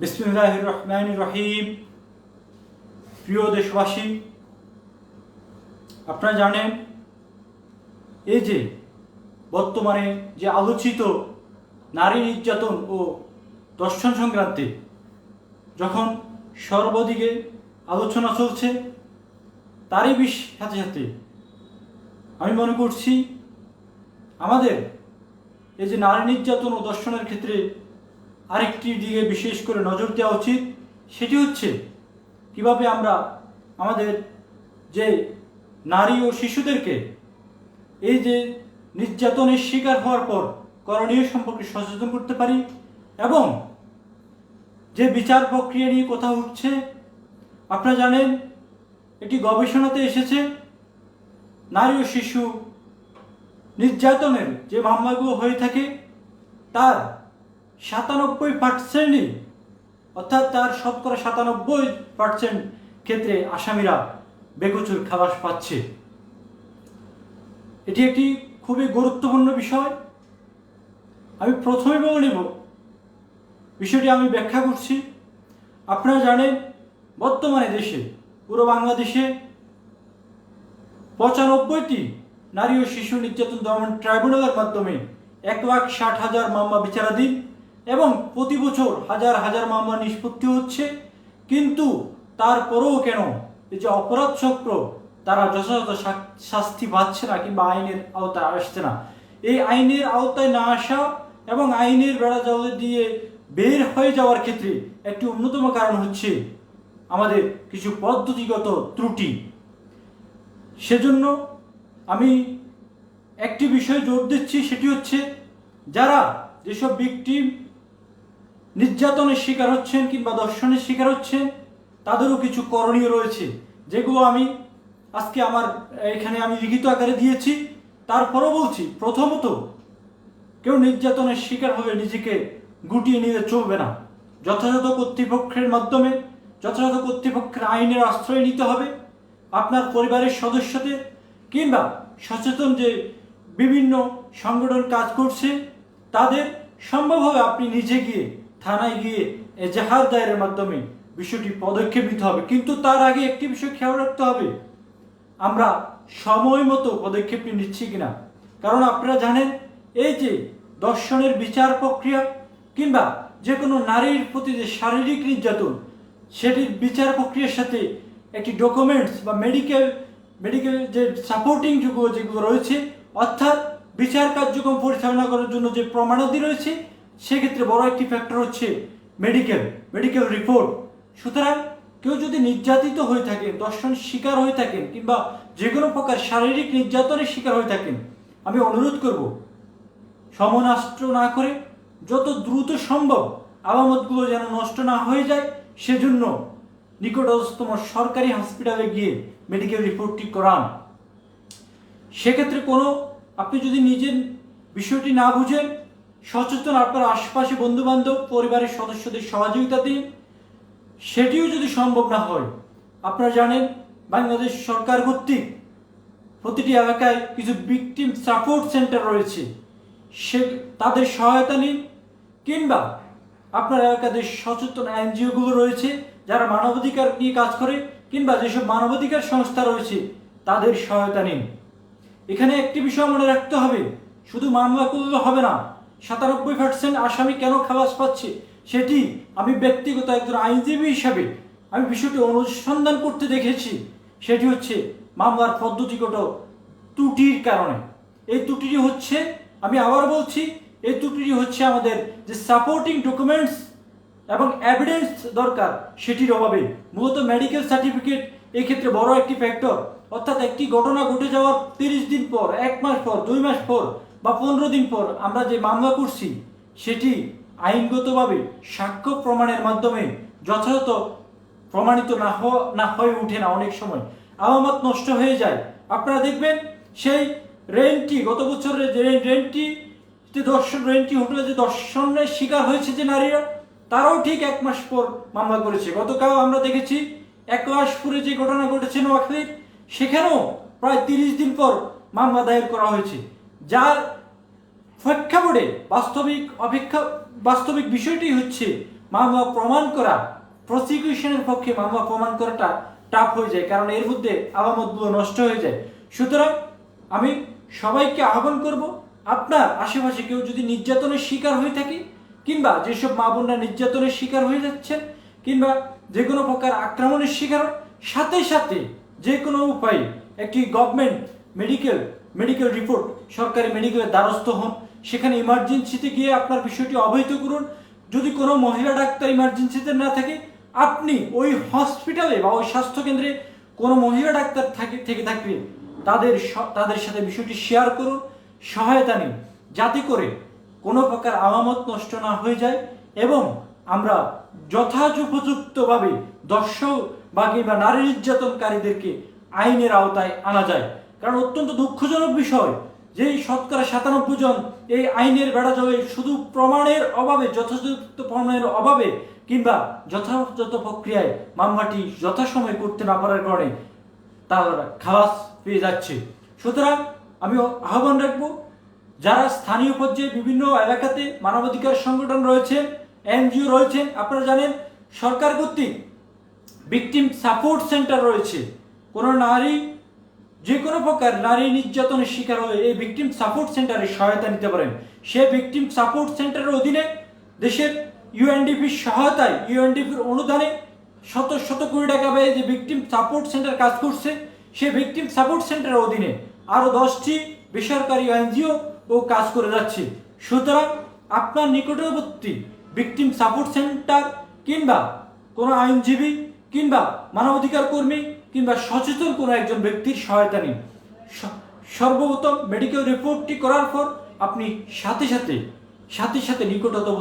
বিসমুল্লাহ রহিম। প্রিয় দেশবাসী, আপনারা জানেন, এই যে বর্তমানে যে আলোচিত নারী নির্যাতন ও দর্শন সংক্রান্তে, যখন সর্বদিকে আলোচনা চলছে, তারই বিশ সাথে সাথে আমি মনে করছি, আমাদের এই যে নারী নির্যাতন ও দর্শনের ক্ষেত্রে আরেকটি দিকে বিশেষ করে নজর দেওয়া উচিত, সেটি হচ্ছে কীভাবে আমরা আমাদের যে নারী ও শিশুদেরকে এই যে নির্যাতনের শিকার হওয়ার পর করণীয় সম্পর্কে সচেতন করতে পারি এবং যে বিচার প্রক্রিয়া নিয়ে কথা উঠছে, আপনারা জানেন এটি গবেষণাতে এসেছে, নারী ও শিশু নির্যাতনের যে মামলাগুলো হয়ে থাকে, তার সাতানব্বই পার্সেন্টই অর্থাৎ তার শতকরা সাতানব্বই পার্সেন্ট ক্ষেত্রে আসামিরা বেকচুর খালাস পাচ্ছে। এটি একটি খুবই গুরুত্বপূর্ণ বিষয়। আমি প্রথমে বলে নেব, বিষয়টি আমি ব্যাখ্যা করছি। আপনারা জানেন, বর্তমানে দেশে, পুরো বাংলাদেশে পঁচানব্বইটি নারী ও শিশু নির্যাতন দমন ট্রাইব্যুনালের মাধ্যমে এক লাখ ষাট হাজার মামলা বিচারাধীন এবং প্রতি বছর হাজার হাজার মামলা নিষ্পত্তি হচ্ছে, কিন্তু তারপরেও কেন এই যে অপরাধ চক্র, তারা যথাযথ শাস্তি পাচ্ছে না কিংবা আইনের আওতায় আসছে না। এই আইনের আওতায় না আসা এবং আইনের বেড়া জাল দিয়ে বের হয়ে যাওয়ার ক্ষেত্রে একটি অন্যতম কারণ হচ্ছে আমাদের কিছু পদ্ধতিগত ত্রুটি। সেজন্য আমি একটি বিষয়ে জোর দিচ্ছি, সেটি হচ্ছে যারা যেসব বিকটিম নির্যাতনের শিকার হচ্ছেন কিংবা দর্শনের শিকার হচ্ছেন, তাদেরও কিছু করণীয় রয়েছে, যেগুলো আমি আজকে আমার, এখানে আমি লিখিত আকারে দিয়েছি। তারপরও বলছি, প্রথমত, কেউ নির্যাতনের শিকার হলে নিজেকে গুটিয়ে নিয়ে চলবে না। যথাযথ কর্তৃপক্ষের মাধ্যমে, যথাযথ কর্তৃপক্ষের আইনের আশ্রয় নিতে হবে। আপনার পরিবারের সদস্যদের কিংবা সচেতন যে বিভিন্ন সংগঠন কাজ করছে, তাদের সম্ভবভাবে আপনি নিজে গিয়ে থানায় গিয়ে এজাহার দায়েরের মাধ্যমে বিষয়টি পদক্ষেপ নিতে হবে। কিন্তু তার আগে একটি বিষয় খেয়াল রাখতে হবে। আমরা সময় মতো পদক্ষেপটি নিচ্ছি কিনা? কারণ আপনারা জানেন, এই যে দর্শনের বিচার প্রক্রিয়া কিংবা যে কোনো নারীর প্রতি যে শারীরিক নির্যাতন, সেটির বিচার প্রক্রিয়ার সাথে একটি ডকুমেন্টস বা মেডিকেল মেডিকেল যে সাপোর্টিং যেগুলো যেগুলো রয়েছে, অর্থাৎ বিচার কার্যক্রম পরিচালনা করার জন্য যে প্রমাণাদি রয়েছে সেক্ষেত্রে বড় একটি ফ্যাক্টর হচ্ছে মেডিকেল মেডিকেল রিপোর্ট সুতরাং কেউ যদি নির্যাতিত হয়ে থাকেন, দর্শন শিকার হয়ে থাকেন, কিংবা যে কোনো প্রকার শারীরিক নির্যাতনের শিকার হয়ে থাকেন, আমি অনুরোধ করব সমনষ্ট না করে যত দ্রুত সম্ভব আলামতগুলো যেন নষ্ট না হয়ে যায়। সেজন্য নিকটতম সরকারি হসপিটালে গিয়ে মেডিকেল রিপোর্টটি করান। সেক্ষেত্রে কোনো, আপনি যদি নিজের বিষয়টি না বুঝেন সচেতন আপনার আশপাশে বন্ধু বান্ধব পরিবারের সদস্যদের সহযোগিতা দিন সেটিও যদি সম্ভব না হয়, আপনারা জানেন বাংলাদেশ সরকার কর্তৃক প্রতিটি এলাকায় কিছু ভিকটিম সাপোর্ট সেন্টার রয়েছে। সে তাদের সহায়তা নিন কিংবা আপনার এলাকাতে সচেতন এনজিওগুলো রয়েছে, যারা মানবাধিকার নিয়ে কাজ করে কিংবা যেসব মানবাধিকার সংস্থা রয়েছে, তাদের সহায়তা নিন। এখানে একটি বিষয় মনে রাখতে হবে, শুধু মামলা করলে হবে না সাতানব্বই পার্সেন্ট আসামি কেন খালাস পাচ্ছে? সেটি আমি ব্যক্তিগত একজন আইনজীবী হিসাবে আমি বিষয়টি অনুসন্ধান করতে দেখেছি। সেটি হচ্ছে মামলার পদ্ধতিগত ত্রুটির কারণে। এই ত্রুটিটি হচ্ছে, আমি আবার বলছি, এই ত্রুটিটি হচ্ছে আমাদের যে সাপোর্টিং ডকুমেন্টস এবং এভিডেন্স দরকার, সেটির অভাবে। মূলত মেডিকেল সার্টিফিকেট এক্ষেত্রে ক্ষেত্রে বড় একটি ফ্যাক্টর অর্থাৎ একটি ঘটনা ঘটে যাওয়ার তিরিশ দিন পর, এক মাস পর, দুই মাস পর বা পনেরো দিন পর আমরা যে মামলা করছি, সেটি আইনগতভাবে সাক্ষ্য প্রমাণের মাধ্যমে যথাযথ প্রমাণিত না হওয়া না হয়ে ওঠে না অনেক সময়। আলামত নষ্ট হয়ে যায়। আপনারা দেখবেন সেই রেন্টটি গত বছরের যে রেন্টটি যে দর্শন রেন্টটি হোটেলে যে দর্শনের শিকার হয়েছে যে নারীরা, তারাও ঠিক এক মাস পর মামলা করেছে। গতকাল আমরা দেখেছি এক একলাশপুরে যে ঘটনা ঘটেছে নোয়াখালীর, সেখানেও প্রায় তিরিশ দিন পর মামলা দায়ের করা হয়েছে। যার প্রেক্ষাপটে বাস্তবিক অপেক্ষা, বাস্তবিক বিষয়টি হচ্ছে মামলা প্রমাণ করা প্রসিকিউশনের পক্ষে মামলা প্রমাণ করাটা টাফ হয়ে যায়, কারণ এর মধ্যে আলামতগুলো নষ্ট হয়ে যায়। সুতরাং আমি সবাইকে আহ্বান করব, আপনার আশেপাশে কেউ যদি নির্যাতনের শিকার হয়ে থাকে, কিংবা যেসব মা বোনরা নির্যাতনের শিকার হয়ে যাচ্ছেন, কিংবা যে কোনো প্রকার আক্রমণের শিকার সাথে সাথে যে কোনো উপায়ে একটি গভর্নমেন্ট মেডিকেল মেডিকেল রিপোর্ট সরকারি মেডিকেলের দ্বারস্থ হন। সেখানে ইমার্জেন্সিতে গিয়ে আপনার বিষয়টি অবহিত করুন। যদি কোনো মহিলা ডাক্তার ইমার্জেন্সিতে না থাকে, আপনি ওই হসপিটালে বা ওই স্বাস্থ্যকেন্দ্রে কোনো মহিলা ডাক্তার থাকে থেকে থাকলে তাদের তাদের সাথে বিষয়টি শেয়ার করুন। সহায়তা নিন। যাতে করে কোনো প্রকার আলামত নষ্ট না হয়ে যায় এবং আমরা যথাযথোপযুক্তভাবে দর্শক বা কিংবা নারী নির্যাতনকারীদেরকে আইনের আওতায় আনা যায়। কারণ অত্যন্ত দুঃখজনক বিষয় যে শতকরা সাতানব্বই জন এই আইনের বেড়া জয়ে শুধু প্রমাণের অভাবে, যথাযথ প্রমাণের অভাবে কিংবা যথাযথ প্রক্রিয়ায় মামলাটি যথাসময়ে করতে না পারার কারণে তারা খালাস পেয়ে যাচ্ছে। সুতরাং আমি আহ্বান রাখব, যারা স্থানীয় পর্যায়ে বিভিন্ন এলাকাতে মানবাধিকার সংগঠন রয়েছেন এনজিও রয়েছেন আপনারা জানেন, সরকার কর্তৃক ভিকটিম সাপোর্ট সেন্টার রয়েছে। কোনো নারী যে কোনো প্রকার নারী নির্যাতনের শিকার হলে এই ভিকটিম সাপোর্ট সেন্টারে সহায়তা নিতে পারেন। সে ভিকটিম সাপোর্ট সেন্টারের অধীনে দেশের ইউএনডিপির সহায়তায় ইউএনডিপির অনুদানে শত শত কোটি টাকা ব্যয়ে যে ভিকটিম সাপোর্ট সেন্টার কাজ করছে, সে ভিকটিম সাপোর্ট সেন্টারের অধীনে আরও দশটি বেসরকারি এনজিও ও কাজ করে যাচ্ছে। সুতরাং আপনার নিকটবর্তী ভিকটিম সাপোর্ট সেন্টার কিংবা কোনো আইনজীবী কিংবা মানবাধিকার কর্মী কিংবা সচেতন কোনো একজন ব্যক্তির সহায়তা নিন। সর্বপ্রথম মেডিকেল রিপোর্টটি করার পর আপনি সাথে সাথে সাথে সাথে নিকটতম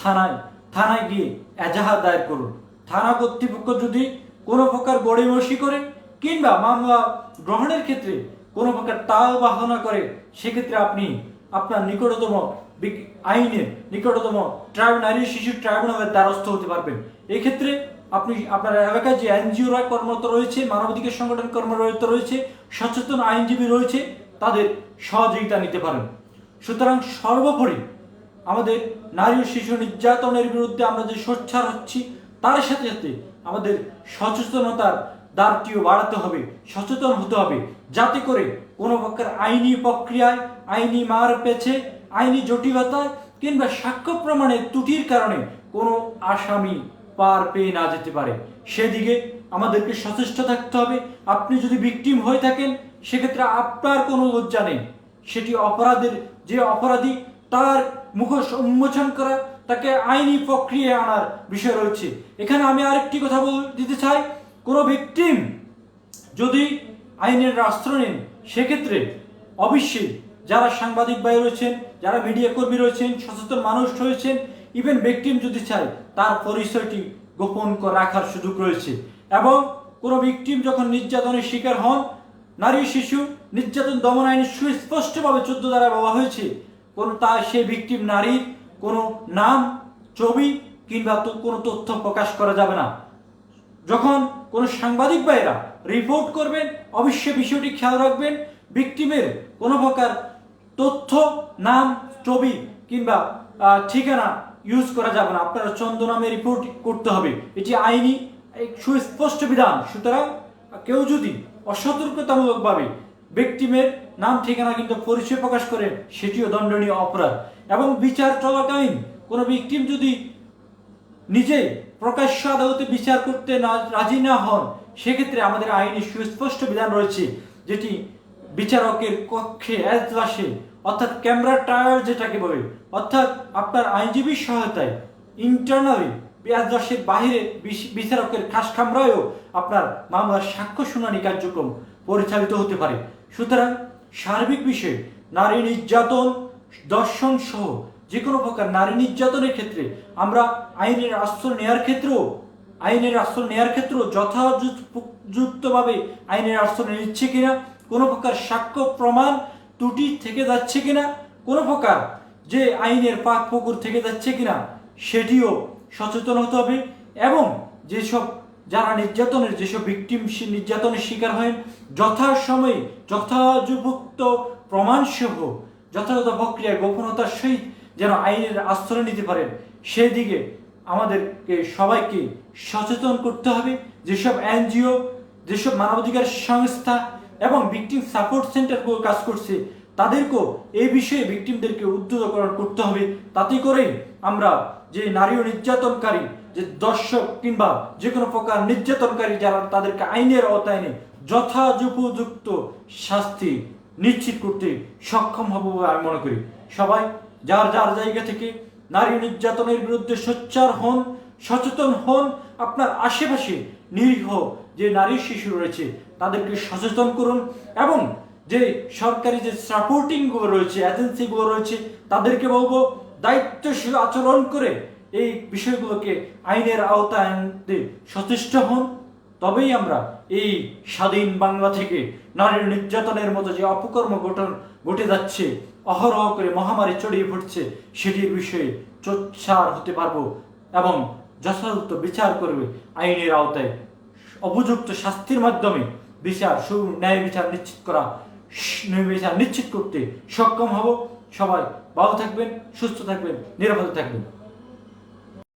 থানায় থানায় গিয়ে এজাহার দায়ের করুন। থানা কর্তৃপক্ষ যদি কোনো প্রকার গড়িমসি করে কিংবা মামলা গ্রহণের ক্ষেত্রে কোনো প্রকার তাল বাহনা করে, সেক্ষেত্রে আপনি আপনার নিকটতম আইনের নিকটতম ট্রাইব নারী শিশু ট্রাইব্যুনালের দ্বারস্থ হতে পারবেন। এই ক্ষেত্রে আপনি আপনার এলাকায় যে এনজিওরা কর্মরত রয়েছে, মানবাধিকার সংগঠন কর্মরত রয়েছে, সচেতন আইনজীবী রয়েছে, তাদের সহযোগিতা নিতে পারেন। সুতরাং সর্বোপরি আমাদের নারী ও শিশু নির্যাতনের বিরুদ্ধে আমরা যে সোচ্চার হচ্ছি, তার সাথে সাথে আমাদের সচেতনতার দ্বারটিও বাড়াতে হবে, সচেতন হতে হবে, যাতে করে কোনো প্রকার আইনি প্রক্রিয়ায়, আইনি মার পেছে, আইনি জটিলতায় কিংবা সাক্ষ্য প্রমাণের ত্রুটির কারণে কোনো আসামি পার পেয়ে না যেতে পারে। সেদিকে আমাদেরকে সচেষ্ট থাকতে হবে। আপনি যদি ভিকটিম হয়ে থাকেন, সেক্ষেত্রে আপনার কোনো লজ্জা নেই। সেটি অপরাধের যে অপরাধী, তার মুখোশ উন্মোচন করা, তাকে আইনি প্রক্রিয়ায় আনার বিষয় রয়েছে। এখানে আমি আরেকটি কথা বল দিতে চাই। কোনো ভিকটিম যদি আইনের আশ্রয় নেন, সেক্ষেত্রে অবশ্যই যারা সাংবাদিক ভাই রয়েছেন, যারা মিডিয়া কর্মী রয়েছেন, সচেতন মানুষ রয়েছেন ইভেন ভিকটিম যদি চায়, তার পরিচয়টি গোপন রাখার সুযোগ রয়েছে। এবং কোনো ভিকটিম যখন নির্যাতনের শিকার হন, নারী, শিশু নির্যাতন দমন আইনে সুস্পষ্টভাবে চোদ্দ দ্বারা বলা হয়েছে, কোনো তা সেই ভিকটিম নারীর কোনো নাম, ছবি কিংবা কোনো তথ্য প্রকাশ করা যাবে না। যখন কোনো সাংবাদিক ভাইয়েরা রিপোর্ট করবেন, অবশ্যই বিষয়টি খেয়াল রাখবেন ভিকটিমের কোনো প্রকার তথ্য, নাম, ছবি কিংবা ঠিকানা ইউজ করা যাবে না। আপনারা চন্দ্র নামে রিপোর্ট করতে হবে। এটি আইনি সুস্পষ্ট বিধান। সুতরাং কেউ যদি অসতর্কতামূলকভাবে ভিকটিমের নাম, ঠিকানা কিন্তু পরিচয় প্রকাশ করে, সেটিও দণ্ডনীয় অপরাধ। এবং বিচার চলাকালীন কোনো ভিকটিম যদি নিজে প্রকাশ্য আদালতে বিচার করতে না, রাজি না হন, সেক্ষেত্রে আমাদের আইনে সুস্পষ্ট বিধান রয়েছে, যেটি বিচারকের কক্ষে এজলাসে অর্থাৎ ক্যামেরা ট্রায়াল যেটাকে বলে, অর্থাৎ আপনার আইনজীবীর সহায়তায় ইন্টারনালি এজলাসের বাহিরে বিচারকের খাস কামরায়ও আপনার মামলার সাক্ষ্য শুনানি কার্যক্রম পরিচালিত হতে পারে। সুতরাং সার্বিক বিষয়ে নারী নির্যাতন, দর্শন সহ যে কোনো প্রকার নারী নির্যাতনের ক্ষেত্রে আমরা আইনের আশ্রয় নেওয়ার ক্ষেত্রেও, আইনের আশ্রয় নেওয়ার ক্ষেত্রেও যথাযুক্তভাবে আইনের আশ্রয় নিচ্ছে কিনা, কোনো প্রকার সাক্ষ্য প্রমাণ ত্রুটি থেকে যাচ্ছে কিনা? কোনো প্রকার যে আইনের পাক পুকুর থেকে যাচ্ছে কিনা, সেটিও সচেতন হতে হবে। এবং যেসব যারা নির্যাতনের, যেসব ভিকটিম নির্যাতনের শিকার হয় যথাসময়ে যথাযুক্ত প্রমাণসহ, যথাযথ প্রক্রিয়া গোপনতার সহিত যেন আইনের আশ্রয় নিতে পারেন, সেদিকে আমাদেরকে সবাইকে সচেতন করতে হবে। যেসব এনজিও, যেসব মানবাধিকার সংস্থা এবং ভিকটিম সাপোর্ট সেন্টারগুলো কাজ করছে, তাদেরকেও এই বিষয়ে ভিকটিমদেরকে উদ্যোগকরণ করতে হবে। তাতে করেই আমরা যে নারী ও নির্যাতনকারী, যে দর্শক কিংবা যে কোনো প্রকার নির্যাতনকারী যারা, তাদেরকে আইনের আওতায় এনে যথাযথোপযুক্ত শাস্তি নিশ্চিত করতে সক্ষম হব বলে আমি মনে করি। সবাই, যার যার জায়গা থেকে নারী নির্যাতনের বিরুদ্ধে সোচ্চার হন সচেতন হন আপনার আশেপাশে নিরীহ যে নারী শিশু রয়েছে, তাদেরকে সচেতন করুন এবং যে সরকারি যে সাপোর্টিংগুলো রয়েছে এজেন্সিগুলো রয়েছে, তাদেরকে বলব দায়িত্বশীল আচরণ করে এই বিষয়গুলোকে আইনের আওতায় আনতে সচেষ্ট হন। তবেই আমরা এই স্বাধীন বাংলা থেকে নারীর নির্যাতনের মতো যে অপকর্ম গঠন ঘটে যাচ্ছে, অহরহ করে মহামারী ছড়িয়ে পড়ছে, সেটির বিষয়ে চোচ্ছার হতে পারব এবং যথাযথ বিচার করবে আইনের আওতায়। উপযুক্ত শাস্তির মাধ্যমে বিচার সু ন্যায় বিচার নিশ্চিত করা ন্যায় বিচার নিশ্চিত করতে সক্ষম হব। সবাই ভালো থাকবেন, সুস্থ থাকবেন, নিরাপদে থাকবেন।